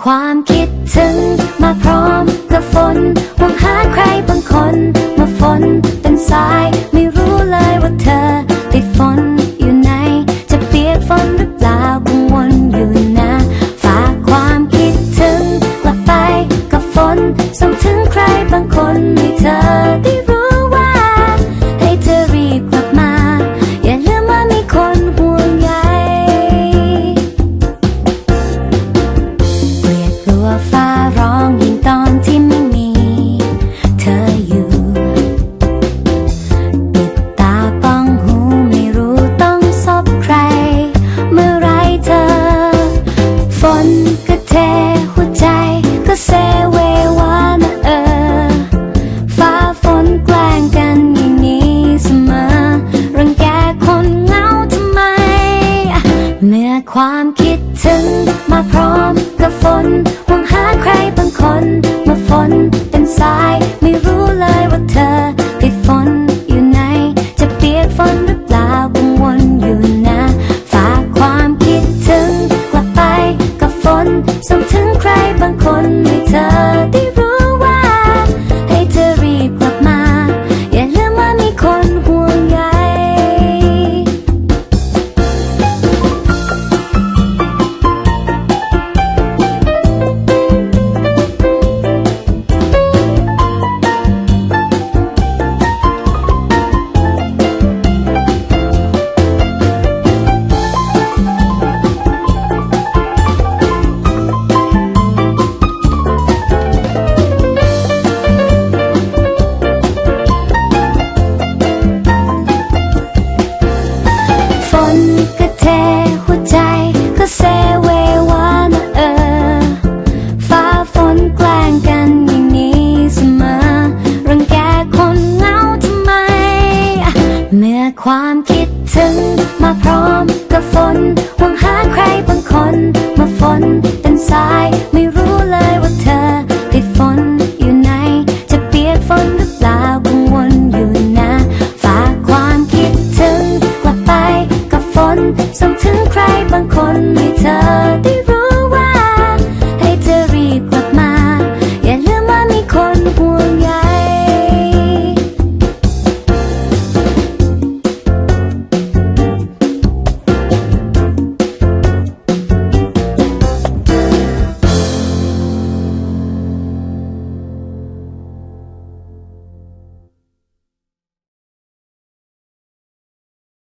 ความคิดถึง มาพร้อมกับฝนหวังหาใครบางคน ความคิดถึง มาพร้อมกับฝนหวังหาใครบางคน คนเหงาทำไม เมื่อความคิดถึง มาพร้อมกับฝนหวังหาใครบางคน มาฝนเป็นสาย ไม่รู้เลยว่าเธอติดฝนอยู่ไหน จะเปียกฝนหรือเปล่ากังวลอยู่นะ ฝากความคิดถึง กลับไปกับฝนส่งถึงใครบางคนให้เธอได้